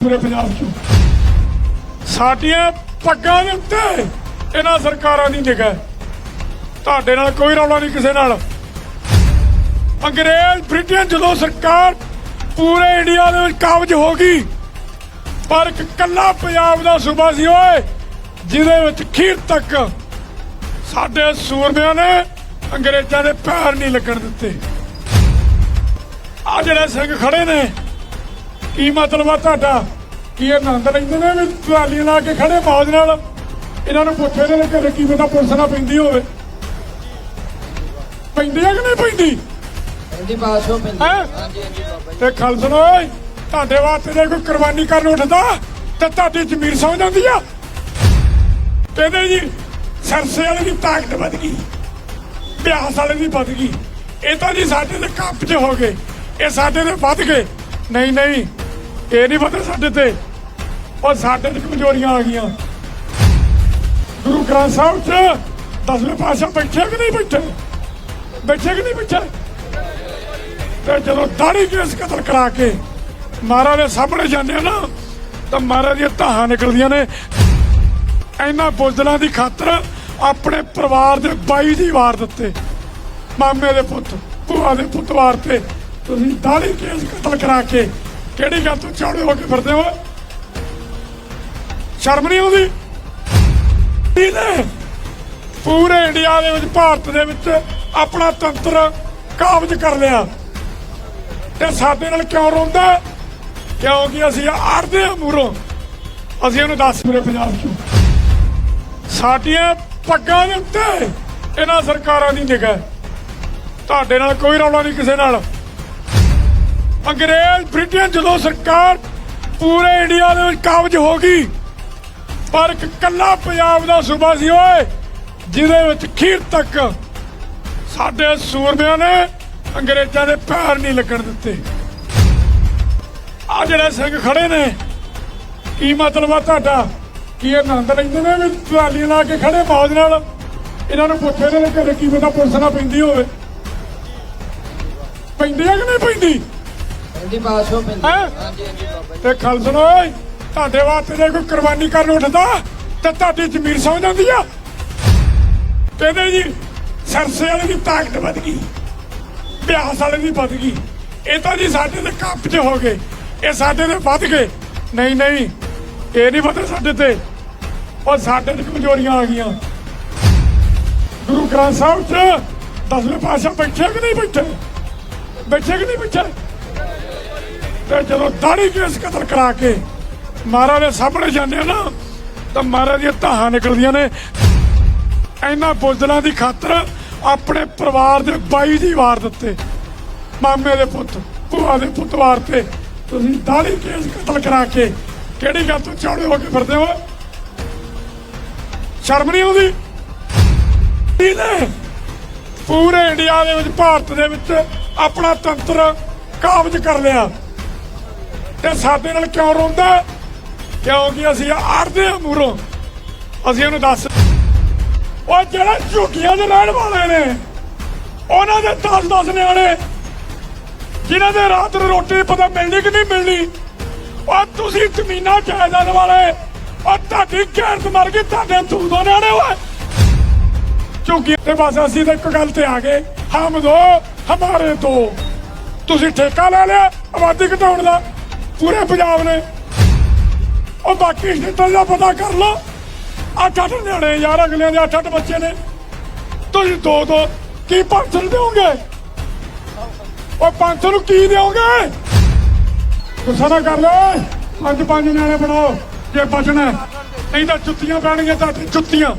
ਪੂਰੇ ਪੰਜਾਬ 'ਚ। ਸਾਡੀਆਂ ਪੱਗਾਂ ਦੇ ਉੱਤੇ ਇਹਨਾਂ ਸਰਕਾਰਾਂ ਦੀ ਨਿਗਾਹ ਤੁਹਾਡੇ ਨਾਲ ਕੋਈ ਰੌਲਾ ਨਹੀਂ ਕਿਸੇ ਨਾਲ। ਅੰਗਰੇਜ਼ ਬ੍ਰਿਟੇਨ ਜਦੋਂ ਸਰਕਾਰ ਪੂਰੇ ਇੰਡੀਆ ਦੇ ਵਿੱਚ ਕਾਬਜ ਹੋ ਗਈ, ਪਰ ਇੱਕ ਕੱਲਾ ਪੰਜਾਬ ਦਾ ਸੂਬਾ ਸੀ ਓਏ, ਜਿਹਦੇ ਵਿੱਚ ਖੀਰ ਤੱਕ ਸਾਡੇ ਸੂਰਮਿਆਂ ਨੇ ਅੰਗਰੇਜ਼ਾਂ ਦੇ ਪੈਰ ਨਹੀਂ ਲੱਗਣ ਦਿੱਤੇ। ਆ ਜਿਹੜੇ ਸਿੰਘ ਖੜੇ ਨੇ ਕੀ ਮਤਲਬ ਆ ਤੁਹਾਡਾ? ਕੀ ਇਹ ਆਨੰਦ ਲੈਂਦੇ ਨੇ ਵੀ ਟਰਾਲੀਆਂ ਲਾ ਕੇ ਖੜੇ ਫੌਜ ਨਾਲ? ਇਹਨਾਂ ਨੂੰ ਪੁੱਛੇ ਨੇ ਕਿ ਕੀ ਪਤਾ ਪੁਲਿਸ ਨਾ ਪੈਂਦੀ ਹੋਵੇ। ਪੈਂਦੀ ਆ ਕਿ ਨਹੀਂ ਪੈਂਦੀ? ਹਾਂਜੀ ਪਾਸੋਂ ਪੈਂਦੀ? ਹਾਂਜੀ ਹਾਂਜੀ ਬਾਬਾ ਤੇ ਖਲਸਨ ਓਏ ਤੁਹਾਡੇ ਵਾਸਤੇ ਜੇ ਕੋਈ ਕੁਰਬਾਨੀ ਕਰਨ ਉੱਠਦਾ ਤੇ ਤੁਹਾਡੀ ਜ਼ਮੀਰ ਸੌ ਜਾਂਦੀ ਆ? ਕਹਿੰਦੇ ਜੀ ਸਰਸੇ ਵਾਲੇ ਦੀ ਤਾਕਤ ਵਧ ਗਈ। ਬਿਆਸ ਵਾਲੇ ਦੀ ਵਧ ਗਈ। ਇਹ ਤਾਂ ਜੀ ਸਾਡੇ ਤੇ ਕੱਪ 'ਚ ਹੋ ਗਏ। ਇਹ ਸਾਡੇ ਤੇ ਵੱਧ ਗਏ। ਨਹੀਂ ਨਹੀਂ। ਇਹ ਨਹੀਂ ਵਧੇ ਸਾਡੇ ਤੇ ਉਹ ਸਾਡੇ ਤੇ ਕਮਜ਼ੋਰੀਆਂ ਆ ਗਈਆਂ। ਗੁਰੂ ਗ੍ਰੰਥ ਸਾਹਿਬ 'ਚ ਦਸਵੇਂ ਪਾਤਸ਼ਾਹ ਬੈਠੇ ਕਿ ਨਹੀਂ ਬੈਠੇ? ਬੈਠੇ ਕਿ ਨਹੀਂ ਬੈਠੇ? ਤੇ ਜਦੋਂ ਦਾੜੀ ਕੇਸ ਕਤਲ ਕਰਾ ਕੇ ਮਹਾਰਾਜ ਦੇ ਸਾਹਮਣੇ ਜਾਂਦੇ ਨਾ, ਤਾਂ ਮਹਾਰਾਜ ਦੀਆਂ ਧਾਹਾਂ ਨਿਕਲਦੀਆਂ ਨੇ। ਇਹਨਾਂ ਬੁਜ਼ਦਲਾਂ ਦੀ ਖਾਤਰ ਆਪਣੇ ਪਰਿਵਾਰ ਦੇ ਬਾਈ ਦੀ ਵਾਰ ਦਿੱਤੇ। ਮਾਮੇ ਦੇ ਪੁੱਤ, ਭੂਆ ਦੇ ਪੁੱਤ ਵਾਰ ਤੇ ਤੁਸੀਂ ਦਾੜੀ ਕੇਸ ਕਤਲ ਕਰਾ ਕੇ ਕਿਹੜੀ ਗੱਲ ਤੋਂ ਚੌੜੇ ਹੋ ਕੇ ਫਿਰਦੇ ਹੋ? ਸ਼ਰਮ ਨਹੀਂ ਆਉਂਦੀ? ਇਹਨੇ ਪੂਰੇ ਇੰਡੀਆ ਦੇ ਵਿੱਚ, ਭਾਰਤ ਦੇ ਵਿੱਚ ਆਪਣਾ ਤੰਤਰ ਕਾਬਜ ਕਰ ਲਿਆ। ਤੇ ਸਾਡੇ ਨਾਲ ਕਿਉਂ ਰੋਂਦਾ? ਕਿਉਂਕਿ ਅਸੀਂ ਆੜਦੇ ਹਾਂ ਮੂਰੋਂ। ਅਸੀਂ ਉਹਨੂੰ ਦੱਸ ਮੇਰੇ ਪੰਜਾਬ ਚੋਂ। ਸਾਡੀਆਂ ਪੱਗਾਂ ਦੇ ਉੱਤੇ ਇਹਨਾਂ ਸਰਕਾਰਾਂ ਦੀ ਨਿਗਾਹ ਤੁਹਾਡੇ ਨਾਲ ਕੋਈ ਰੌਲਾ ਨਹੀਂ ਕਿਸੇ ਨਾਲ। ਅੰਗਰੇਜ਼ ਬ੍ਰਿਟੇਨ ਜਦੋਂ ਸਰਕਾਰ ਪੂਰੇ ਇੰਡੀਆ ਦੇ ਵਿੱਚ ਕਾਬਜ ਹੋ ਗਈ, ਪਰ ਇੱਕ ਕੱਲਾ ਪੰਜਾਬ ਦਾ ਸੂਬਾ ਸੀ ਓਏ, ਜਿਹਦੇ ਵਿੱਚ ਖੀਰ ਤੱਕ ਸਾਡੇ ਸੂਰਮਿਆਂ ਨੇ ਅੰਗਰੇਜ਼ਾਂ ਦੇ ਪੈਰ ਨਹੀਂ ਲੱਗਣ ਦਿੱਤੇ। ਆ ਜਿਹੜੇ ਸਿੰਘ ਖੜੇ ਨੇ, ਕੀ ਮਤਲਬ ਆ ਤੁਹਾਡਾ? ਕੀ ਇਹ ਆਨੰਦ ਲੈਂਦੇ ਨੇ ਵੀ ਟਰਾਲੀਆਂ ਲਾ ਕੇ ਖੜੇ ਬਾਜ ਨਾਲ? ਇਹਨਾਂ ਨੂੰ ਪੁੱਛੇ ਨੇ ਕਿ ਕੀ ਪਤਾ ਪੁਲਿਸ ਨਾ ਪੈਂਦੀ ਹੋਵੇ। ਪੈਂਦੀ ਆ ਕਿ ਨਹੀਂ ਪੈਂਦੀ? ਹਾਂਜੀ ਪਾਸੋਂ ਪੈਂਦੀ। ਹੈਂ? ਹਾਂਜੀ ਹਾਂਜੀ ਬਾਬਾ ਜੀ। ਤੇ ਖਲਸਨ ਓਏ ਤੁਹਾਡੇ ਵਾਸਤੇ ਜੇ ਕੋਈ ਕੁਰਬਾਨੀ ਕਰਨ ਉੱਠਦਾ ਤੇ ਤੁਹਾਡੀ ਜ਼ਮੀਰ ਸੌ ਜਾਂਦੀ ਆ। ਕਹਿੰਦੇ ਜੀ ਸਰਸੇ ਵਾਲੇ ਦੀ ਤਾਕਤ ਵਧ ਗਈ ਬਿਆਸ ਵਾਲੇ ਦੀ ਵਧ ਗਈ। ਇਹ ਤਾਂ ਜੀ ਸਾਡੇ ਤੇ ਕੱਪ 'ਚ ਹੋ ਗਏ ਇਹ ਸਾਡੇ ਤੇ ਵੱਧ ਗਏ। ਨਹੀਂ ਨਹੀਂ ਇਹ ਨਹੀਂ ਵਧੇ ਸਾਡੇ ਤੇ। ਉਹ ਸਾਡੇ ਤੇ ਕਮਜ਼ੋਰੀਆਂ ਆ ਗਈਆਂ। ਗੁਰੂ ਗ੍ਰੰਥ ਸਾਹਿਬ 'ਚ ਦਸਵੇਂ ਪਾਤਸ਼ਾਹ ਬੈਠੇ ਕਿ ਨਹੀਂ ਬੈਠੇ? ਬੈਠੇ ਕਿ ਨਹੀਂ ਬੈਠੇ? ਤੇ ਜਦੋਂ ਦਾੜੀ ਕੇਸ ਕਤਲ ਕਰਾ ਕੇ ਮਹਾਰਾਜ ਦੇ ਸਾਹਮਣੇ ਜਾਂਦੇ ਆ ਨਾ, ਤਾਂ ਮਹਾਰਾਜ ਦੀਆਂ ਧਾਹਾਂ ਨਿਕਲਦੀਆਂ ਨੇ। ਇਹਨਾਂ ਬੁੱਧਲਾਂ ਦੀ ਖਾਤਰ ਆਪਣੇ ਪਰਿਵਾਰ ਦੇ ਬਾਈ ਦੀ ਵਾਰ ਦਿੱਤੇ। ਮਾਮੇ ਦੇ ਪੁੱਤ, ਭੂਆ ਦੇ ਪੁੱਤ ਵਾਰ ਤੇ। ਤੁਸੀਂ ਦਾੜੀ ਕੇਸ ਕਤਲ ਕਰਾ ਕੇ ਕਿਹੜੀ ਗੱਲ ਤੋਂ ਚੌੜੇ ਹੋ ਕੇ ਫਿਰਦੇ ਹੋ? ਸ਼ਰਮ ਨਹੀਂ ਆਉਂਦੀ? ਇਹਨੇ ਪੂਰੇ ਇੰਡੀਆ ਦੇ ਵਿੱਚ, ਭਾਰਤ ਦੇ ਵਿੱਚ ਆਪਣਾ ਤੰਤਰ ਕਾਬਜ ਕਰ ਲਿਆ। ਤੇ ਸਾਡੇ ਨਾਲ ਕਿਉਂ ਰੋਂਦਾ? ਕਿਉਂਕਿ ਅਸੀਂ ਆੜਦੇ ਆ ਮੂਰੋਂ। ਅਸੀਂ ਉਹਨੂੰ ਦੱਸ ਉਹ ਜਿਹੜਾ ਝੁੱਗੀਆਂ ਦੇ ਰਹਿਣ ਵਾਲੇ ਨੇ, ਉਹਨਾਂ ਦੇ 10-10 ਨਿਆਣੇ, ਜਿਨ੍ਹਾਂ ਦੇ ਰਾਤ ਨੂੰ ਰੋਟੀ ਪਤਾ ਮਿਲਣੀ ਕਿ ਨਹੀਂ ਮਿਲਣੀ ਉਹ ਤੁਸੀਂ ਜ਼ਮੀਨਾਂ ਜਾਇਦਾਦ ਵਾਲੇ, ਉਹ ਤੁਹਾਡੀ ਗੈਰਤ ਮਰ ਗਈ, ਤੁਹਾਡੇ ਤੂੰ ਦੋ ਨਿਆਣੇ ਓਏ। ਝੁੱਗੀ ਤੇ ਬਸ ਅਸੀਂ ਤਾਂ ਇੱਕ ਗੱਲ ਤੇ ਆ ਗਏ, ਹਮ ਦੋ, ਹਮਾਰੇ ਦੋ। ਤੁਸੀਂ ਠੇਕਾ ਲੈ ਲਿਆ, ਆਬਾਦੀ ਘਟਾਉਣ ਦਾ। ਪੂਰੇ ਪੰਜਾਬ ਨੇ। ਉਹ ਬਾਕੀ ਸਟੇਟਾਂ ਦਾ ਪਤਾ ਕਰ ਲਓ। ਅੱਠ ਅੱਠ ਨਿਆਣੇ ਯਾਰ ਅਗਲਿਆਂ ਦੇ ਅੱਠ ਅੱਠ ਬੱਚੇ ਨੇ। ਤੁਸੀਂ ਦੋ ਦੋ ਕੀ ਪੈਨਸ਼ਨ ਦਿਓਗੇ? ਉਹ ਪੈਨਸ਼ਨ ਨੂੰ ਕੀ ਦਿਓਗੇ? ਗੁੱਸਾ ਨਾ ਕਰ ਲੈ। ਪੰਜ ਪੰਜ ਨਿਆਣੇ ਬਣਾਓ। ਜੇ ਬਚਣਾ ਹੈ। ਨਹੀਂ ਤਾਂ ਜੁੱਤੀਆਂ ਪੈਣਗੀਆਂ ਤੁਹਾਡੇ ਜੁੱਤੀਆਂ।